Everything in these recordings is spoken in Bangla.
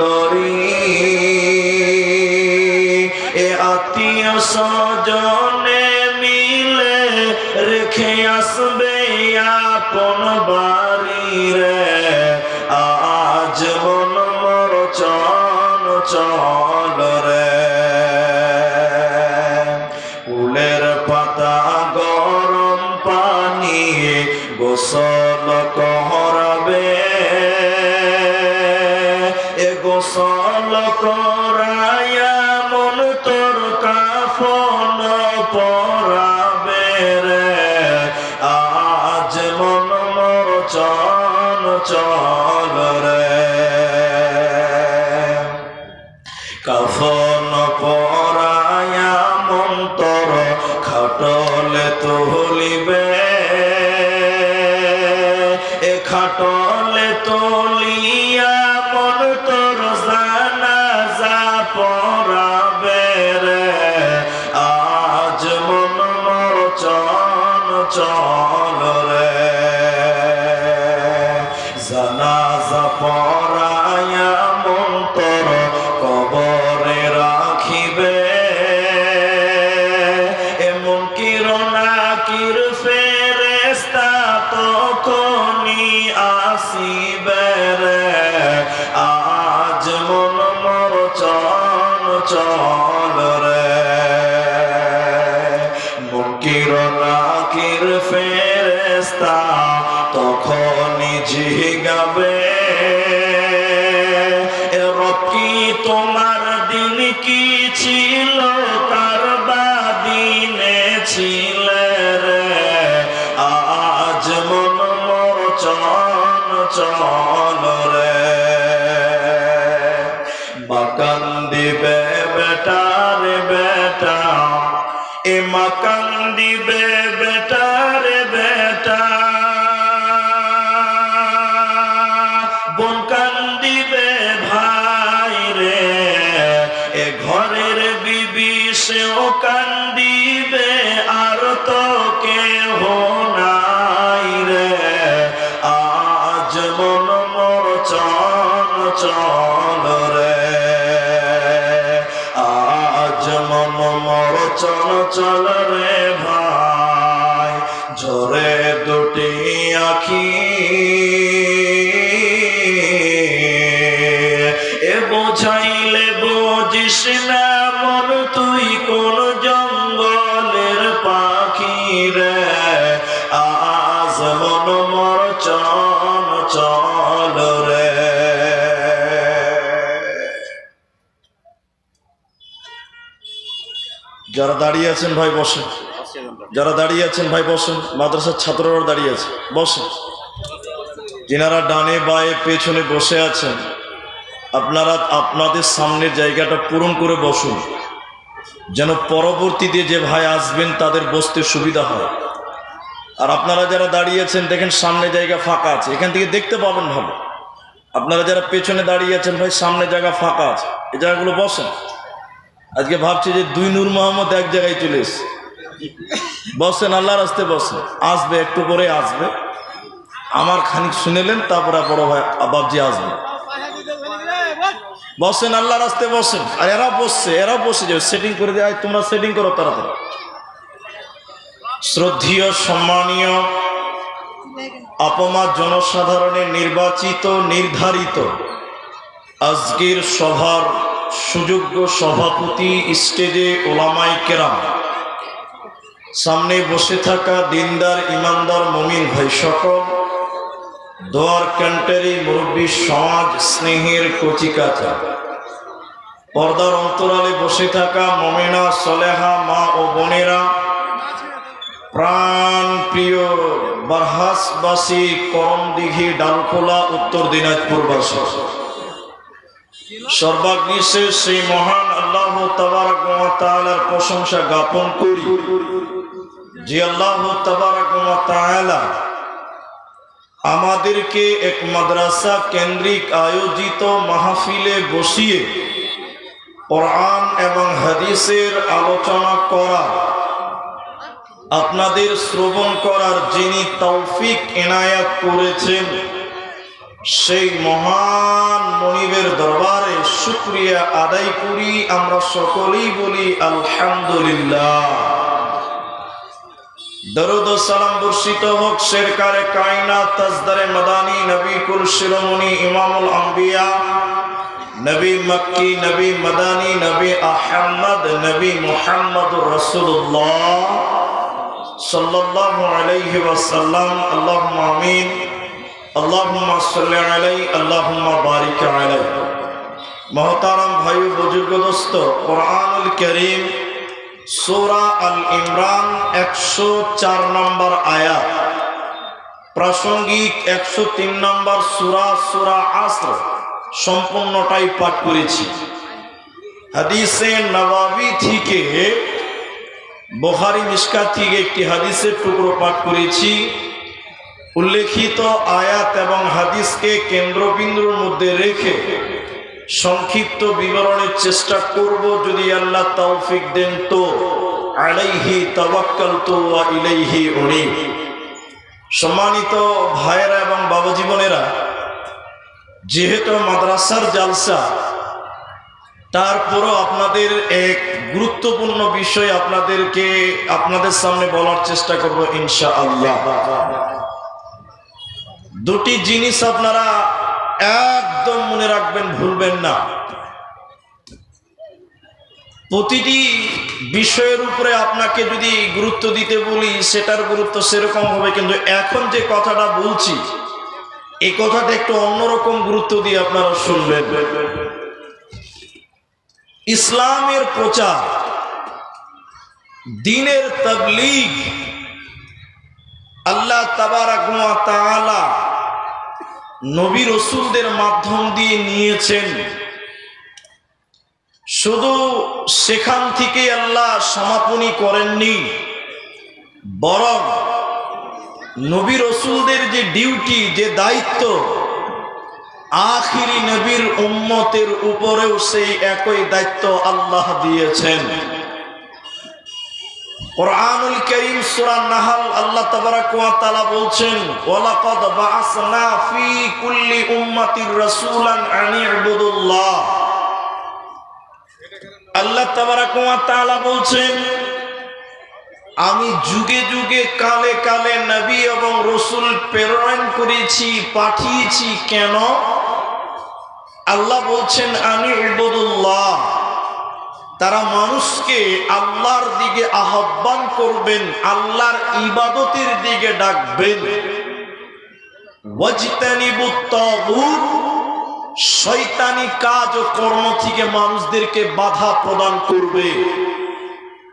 দরি। এ আত্মীয় স্বজনে মিলে রেখে আসবে আপন বাড়ি রে। আজ মন মর চন চল রে। ফুলের পাতা গরম পানি গোসল করাবে ফেরেস্তা তখনই জিগাবে রকি তোমার দিন কি ছিল? কার দিনে ছিলে রে? আজ মন মর চন চল রে। মাকান দিবে বেটার বেটা, এ মাকান দিবে চল চল রে। আজ মন মর চল চল রে ভাই। ঝরে দুটি আখি। এ বোঝাইলে বুঝিস না দাঁড়িয়ে আছেন ভাই, বসেন। যারা দাঁড়িয়ে আছেন ভাই, বসেন। মাদ্রাসার ছাত্ররা দাঁড়িয়ে আছে। বসেন। যিনারা ডানে বায়ে পেছনে বসে আছেন, আপনারা আপনাদের সামনের জায়গাটা পূরণ করে বসুন। যেন পরবর্তীতে যে ভাই আসবেন, তাদের বসতে সুবিধা হয়। আর আপনারা যারা দাঁড়িয়েছেন দেখেন সামনে জায়গা ফাঁকা আছে। এখান থেকে দেখতে পাবেন ভালো। আপনারা যারা পেছনে দাঁড়িয়ে আছেন ভাই, সামনে জায়গা ফাঁকা আছে। এই জায়গাগুলো বসেন। আজকে ভাবছি যে দুই নূর মোহাম্মদ এক জায়গায় চলে এসছে। বসেন, আল্লাহর আসতে বসেন। আসবে, একটু পরে আসবে। আমার খানিক শুনেলেন, তারপরে বড় ভাই বাবজি আসবে। বসেন আল্লাহ রাস্তে বসেন। আর এরা বসছে, এরা বসে যাবে। সেটিং করে দেয় তোমরা সেটিং করো তাড়াতাড়ি। শ্রদ্ধীয়, সম্মানীয় আপমা জনসাধারণের নির্বাচিত, নির্ধারিত আজকের সভার সুযোগ্য সভাপতি স্টেজে ওলামাই কেরাম। সামনে বসে থাকা দিনদার, ইমানদার, মমিন ভাই সকল, দোয়ার ক্যান্টারি মুরব্বী সমাজ স্নেহের কচিকাচা। পর্দার অন্তরালে বসে থাকা মমেনা, সলেহা, মা ও বোনেরা প্রাণ প্রিয় বারহাসবাসী, করমদিঘি, ডালখোলা, উত্তর দিনাজপুর দিনাজপুরবাসী সর্বাগ্নিশেষ সেই মহান আল্লাহ তাআলার প্রশংসা জ্ঞাপন করি, যে আল্লাহ ওয়া আমাদেরকে এক মাদ্রাসা কেন্দ্রিক আয়োজিত মাহফিলে বসিয়ে কোরআন এবং হাদিসের আলোচনা করা, আপনাদের শ্রবণ করার যিনি তৌফিক এনায়াত করেছেন সেই মহান মনিবের দরবারে শুক্রিয়া আদায় করি, আমরা সকলেই বলি আলহামদুলিল্লাহ। দরুদ সালাম বর্ষিত হোক শেরকারে কায়না তাজদারে মাদানী শিরোমণি, ইমামুল আম্বিয়া, নবী মক্কি, নবী মাদানী, নবী আহমদ, নবী মুহাম্মদুর রাসূলুল্লাহ। সাল্লাল্লাহু আলাইহি ওয়াসাল্লাম, আল্লাহুম্মা আমিন। মহতারাম ভাই সূরা ইমরান একশো চার প্রাসঙ্গিক একশো তিন নম্বর সূরা সূরা আসর, সম্পূর্ণটাই পাঠ করেছি। হাদিসে নবাবি থেকে বখারি মিসকা থেকে একটি হাদিসের টুকরো পাঠ করেছি। উল্লেখিত আয়াত এবং হাদিসকে কেন্দ্রবিন্দুর মধ্যে রেখে সংক্ষিপ্ত বিবরণের চেষ্টা করব যদি আল্লাহ তৌফিক দেন তো। আলাইহি তাওয়াক্কাল তো ইলাইহি উনি সম্মানিত ভাইয়েরা এবং বাবা জীবনেরা যেহেতু মাদ্রাসার জালসা, তারপরও আপনাদের এক গুরুত্বপূর্ণ বিষয় আপনাদেরকে আপনাদের সামনে বলার চেষ্টা করব ইনশা আল্লাহ দুটি জিনিস আপনারা একদম মনে রাখবেন, ভুলবেন না। প্রতিটি বিষয়ের উপরে আপনাকে যদি গুরুত্ব দিতে বলি, সেটার গুরুত্ব সেরকম হবে, কিন্তু এখন যে কথাটা বলছি এই কথাটা একটু অন্যরকম গুরুত্ব দিয়ে আপনারা শুনবেন। ইসলামের প্রচার, দিনের তবলিগ, আল্লাহ তাবারা নবী রসুলদের মাধ্যম দিয়ে নিয়েছেন। শুধু সেখান থেকে আল্লাহ সমাপনী করেননি, বরং নবী রসুলদের যে ডিউটি, যে দায়িত্ব, আখিরি নবীর উম্মতের উপরেও সেই একই দায়িত্ব আল্লাহ দিয়েছেন। কোরআনুল করিম সূরা নাহাল আল্লাহ তাবারাক ওয়া তাআলা বলছেন, ওয়ালাকাদ বাআসনা ফি কুল্লি উম্মাতির রাসূলান আন ইবুদুল্লাহ। আল্লাহ তাবারাক ওয়া তাআলা বলছেন, আমি যুগে যুগে কালে কালে নবী এবং রসুল প্রেরণ করেছি, পাঠিয়েছি, কেন? আল্লাহ বলছেন আমি ইবুদুল্লাহ। তারা মানুষকে আল্লাহর দিকে আহ্বান করবেন, আল্লাহর ইবাদতের দিকে ডাকবেন। শৈতানি কাজ ও কর্ম থেকে মানুষদেরকে বাধা প্রদান করবে।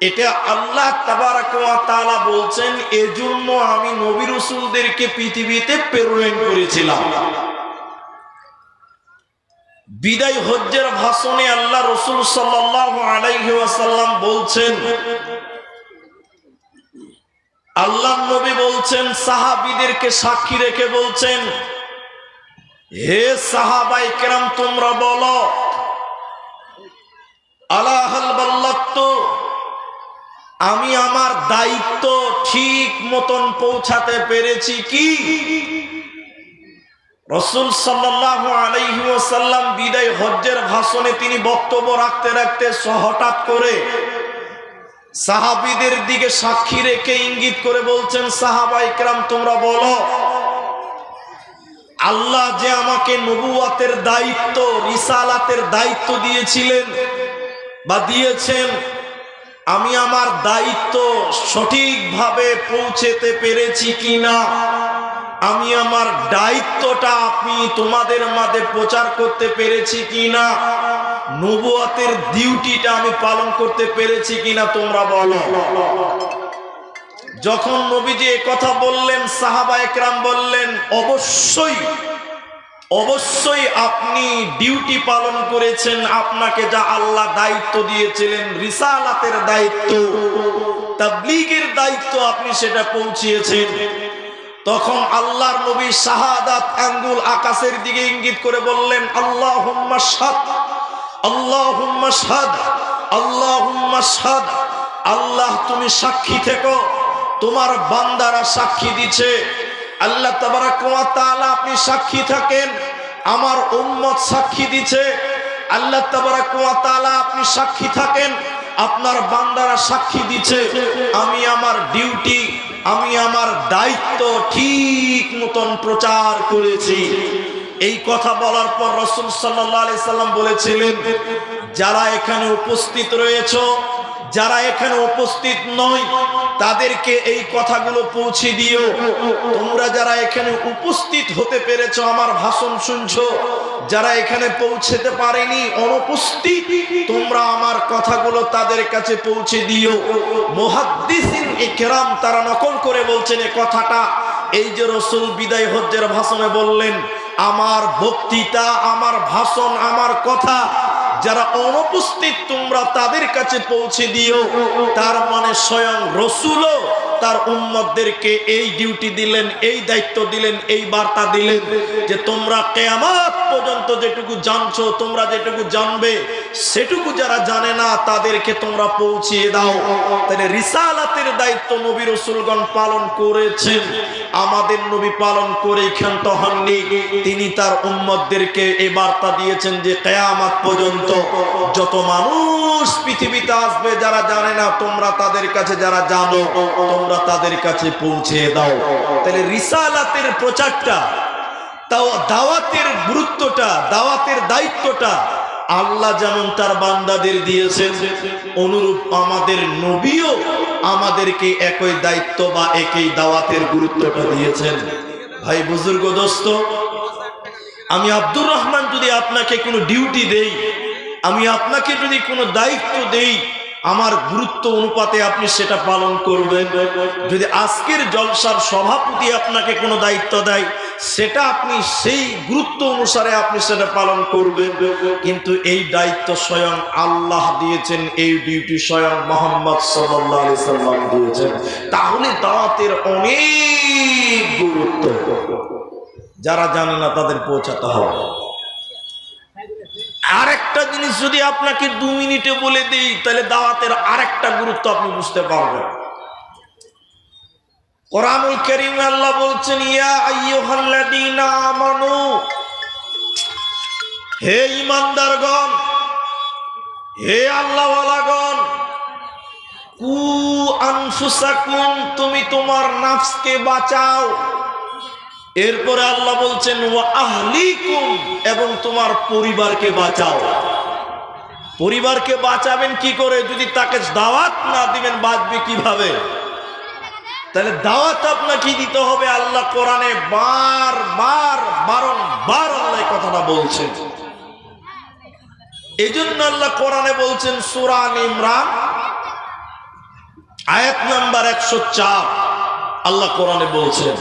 এটা আল্লাহ তালা বলছেন, এজন্য আমি নবী রসুলদেরকে পৃথিবীতে প্রেরণ করেছিলাম। বিদায় হজ্জের ভাষণে আল্লাহ রসুল আলাইসাল্লাম বলছেন, আল্লাহ নবী বলছেন, সাহাবিদেরকে সাক্ষী রেখে বলছেন, হে সাহাবাই কেরাম, তোমরা বলো আলাহাল বাল্লাত্ত আমি আমার দায়িত্ব ঠিক মতন পৌঁছাতে পেরেছি কি? রসুল সাল্লাহ আলাইসাল্লাম বিদায় হজ্জের ভাষণে তিনি বক্তব্য রাখতে রাখতে হঠাৎ করে সাহাবিদের দিকে সাক্ষী রেখে ইঙ্গিত করে বলছেন, সাহাবা ইকরাম, তোমরা বলো, আল্লাহ যে আমাকে নবুয়াতের দায়িত্ব, রিসালাতের দায়িত্ব দিয়েছিলেন বা দিয়েছেন, আমি আমার দায়িত্ব সঠিকভাবে পৌঁছেতে পেরেছি কিনা? আমি আমার দায়িত্বটা আপনি তোমাদের মাঝে প্রচার করতে পেরেছি কিনা? নবুয়াতের ডিউটিটা আমি পালন করতে পেরেছি কিনা তোমরা বলো। যখন নবীজি কথা বললেন, সাহাবা একরাম বললেন, অবশ্যই অবশ্যই আপনি ডিউটি পালন করেছেন, আপনাকে যা আল্লাহ দায়িত্ব দিয়েছিলেন, রিসালাতের দায়িত্ব, তাবলিগের দায়িত্ব আপনি সেটা পৌঁছিয়েছেন। তখন আল্লাহর নবী শাহাদাত আঙ্গুল আকাশের দিকে ইঙ্গিত করে বললেন আল্লাহ সাদ আল্লাহ সাদ আল্লাহ সাদ আল্লাহ, তুমি সাক্ষী থেকো। তোমার বান্দারা সাক্ষী দিছে আল্লাহ তাবারাক ওয়া তাআলা, আপনি সাক্ষী থাকেন। আমার উম্মত সাক্ষী দিছে আল্লাহ তাবারাক ওয়া তাআলা, আপনি সাক্ষী থাকেন। আপনার বান্দারা সাক্ষী দিচ্ছে, আমি আমার ডিউটি, আমি আমার দায়িত্ব ঠিক মতন প্রচার করেছি। এই কথা বলার পর রসুল সাল্লাহ সাল্লাম বলেছিলেন, যারা এখানে উপস্থিত রয়েছে যারা এখানে উপস্থিত নয়, তাদেরকে এই কথাগুলো পৌঁছে দিও। তোমরা যারা এখানে উপস্থিত হতে পেরেছ, আমার ভাষণ শুনছো, যারা এখানে পৌঁছেতে পারেনি, অনুপস্থিত, তোমরা আমার কথাগুলো তাদের কাছে পৌঁছে দিও। মুহাদ্দিসিন ইকরাম তারা নকল করে বলছেন এই কথাটা। এই যে রসুল বিদায় হজ্জের ভাষণে বললেন, আমার বক্তৃতা, আমার ভাষণ, আমার কথা যারা অনুপস্থিত, তোমরা তাদের কাছে পৌঁছে দিও। তার মানে স্বয়ং রসুলও তার উম্মতদেরকে এই ডিউটি দিলেন, এই দায়িত্ব দিলেন, এই বার্তা দিলেন যে তোমরা কেয়ামাত পর্যন্ত যেটুকু জানছো, তোমরা যেটুকু জানবে, সেটুকু যারা জানে না, তাদেরকে তোমরা পৌঁছিয়ে দাও। তাহলে রিসালাতের দায়িত্ব নবী রসুলগণ পালন করেছেন। আমাদের নবী পালন করে ক্ষান্ত হননি। তিনি তার উম্মতদেরকে এই বার্তা দিয়েছেন যে, কেয়ামাত পর্যন্ত যত মানুষ পৃথিবীতে আসবে, যারা জানে না, তোমরা তাদের কাছে যারা জানো, তোমরা তাদের কাছে পৌঁছে দাও। তাহলে রিসালাতের প্রচারটা, তাও দাওয়াতের গুরুত্বটা, দাওয়াতের দায়িত্বটা আল্লাহ যেমন তার বান্দাদের দিয়েছেন, অনুরূপ আমাদের নবীও আমাদেরকে একই দায়িত্ব বা একই দাওয়াতের গুরুত্বটা দিয়েছেন। ভাই বুজুর্গ, দোস্ত, আমি আব্দুর রহমান যদি আপনাকে কোনো ডিউটি দেই, আমি আপনাকে যদি কোনো দায়িত্ব দেই আমার গুরুত্ব অনুপাতে আপনি সেটা পালন করবেন। যদি আজকের জলসার সভাপতি আপনাকে কোনো দায়িত্ব দেয়, সেটা আপনি সেই গুরুত্ব অনুসারে আপনি সেটা পালন করবেন। কিন্তু এই দায়িত্ব স্বয়ং আল্লাহ দিয়েছেন, এই ডিউটি স্বয়ং মোহাম্মদ সাল্লাম দিয়েছেন। তাহলে দাওয়াতের অনেক গুরুত্ব। যারা জানে না তাদের পৌঁছাতে হবে। আরেকটা জিনিস যদি আপনাকে দু মিনিটে বলে দেই, তাহলে দাওয়াতের আরেকটা গুরুত্ব আপনি বুঝতে পারবেন। কোরআনুল করিম আল্লাহ বলছেন, ইয়া আইয়ুহাল্লাযীনা আমানু, হে ঈমানদারগণ, হে আল্লাহওয়ালাগণ, কু আনফুসাকুম, তুমি তোমার নাফসকে বাঁচাও। এরপরে আল্লাহ বলছেন এবং তোমার পরিবারকে বাঁচাও। পরিবারকে বাঁচাবেন কি করে? যদি তাকে দাওয়াত না দিবেন, বাঁচবে কীভাবে? তাহলে দাওয়াত আপনাকে দিতে হবে। আল্লাহ কোরআনে বার বার, বারংবার আল্লাহ এই কথাটা বলছেন। এই জন্য আল্লাহ কোরআনে বলছেন সুরান ইমরান, আয়াত নাম্বার একশো চার, আল্লাহ কোরআনে বলছেন